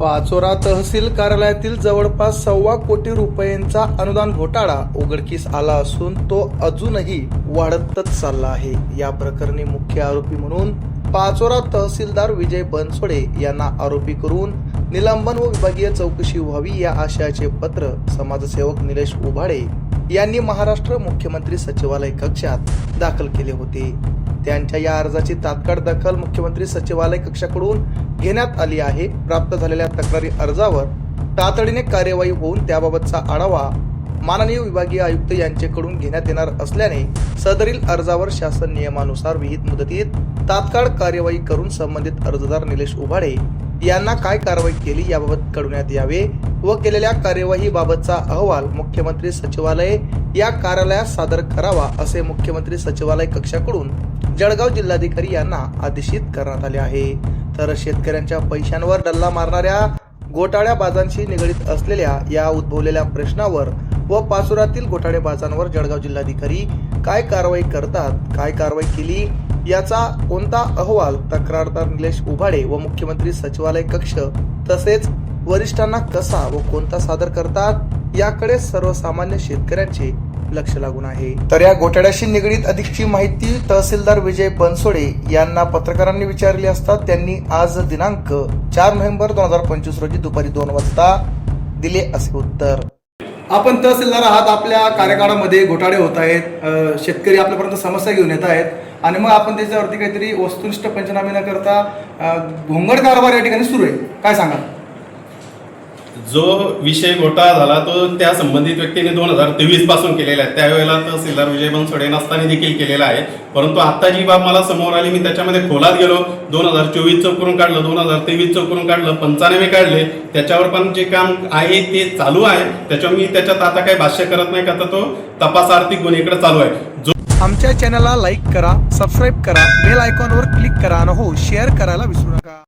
पाचोरा तहसील कार्यालयातील जवळपास सव्वा कोटी रुपयांचा अनुदान घोटाळा उघडकीस आला असून तो अजूनही वाढतच चालला आहे. या प्रकरणी मुख्य आरोपी म्हणून पाचोरा तहसीलदार विजय बनसोडे यांना आरोपी करून निलंबन व विभागीय चौकशी व्हावी या आशयाचे पत्र समाजसेवक निलेश उभाडे यांनी महाराष्ट्र मुख्यमंत्री सचिवालय कक्षात दाखल केले होते. त्यांच्या या अर्जाची तात्काळ दखल मुख्यमंत्री सचिवालय कक्षाकडून घेण्यात आली आहे. प्राप्त झालेल्या तक्रारी अर्जावर तातडीने कार्यवाही होऊन त्याबाबतचा आढावा माननीय विभागीय आयुक्त यांच्याकडून घेण्यात येणार असल्याने सदरील अर्जावर शासन नियमानुसार विहित मुदतीत तात्काळ कार्यवाही करून संबंधित अर्जदार निलेश उभाडे यांना काय कारवाई केली याबाबत कळवण्यात यावे व केलेल्या कार्यवाहीबाबतचा अहवाल मुख्यमंत्री सचिवालय या कार्यालयात सादर करावा असे मुख्यमंत्री सचिवालय कक्षाकडून जळगाव जिल्हाधिकारी यांना आदेशित करण्यात आले आहे. तर शेतकऱ्यांच्या पैशांवर डल्ला मारणाऱ्या घोटाळ्याबाजांशी निगडीत असलेल्या या उद्भवलेल्या प्रश्नावर व पाचोरातील घोटाळेबाजांवर जळगाव जिल्हाधिकारी काय कारवाई करतात काय कारवाई केली याचा कोणता अहवाल तक्रारदार निलेश उभाडे व मुख्यमंत्री सचिवालय कक्ष तसेच वरिष्ठांना कसा व कोणता सादर करतात याकडे सर्वसामान्य शेतकऱ्यांचे लक्ष लागून आहे. तर या घोटाळ्याशी निगडीत अधिकची माहिती तहसीलदार विजय बनसोडे यांना पत्रकारांनी विचारली असता त्यांनी आज दिनांक चार नोव्हेंबर दोन हजार पंचवीस रोजी दुपारी दोन वाजता दिले असे उत्तर. आपण तहसीलदार आहात आपल्या कार्यकाळामध्ये घोटाळे होत आहेत शेतकरी आपल्यापर्यंत समस्या घेऊन येत आहेत आणि मग आपण त्याच्यावरती काहीतरी वस्तुनिष्ठ पंचनामे न करता घोंगड कारभार या ठिकाणी सुरू आहे. काय सांगा जो विषय घोटाळा झाला तो त्या संबंधित व्यक्तीने दोन हजार तेवीसपासून केलेला आहे. त्यावेळेला तहसीलदार विजय बनसोडे नसताना देखील केलेला आहे. परंतु आता जी बाब मला समोर आली मी त्याच्यामध्ये खोलात गेलो. दोन हजार चोवीस करून काढलं दोन हजार तेवीस करून काढलं पंचानवे काढले. त्याच्यावर पण जे काम आहे ते चालू आहे. त्याच्यावर मी त्याच्यात आता काही भाष्य करत नाही का तर तो तपास आर्थिक गुन्हेकडे चालू आहे. जो आमच्या चॅनलला लाईक करा सबस्क्राईब करा बेल आयकॉनवर क्लिक करा आणि हो शेअर करायला विसरू नका.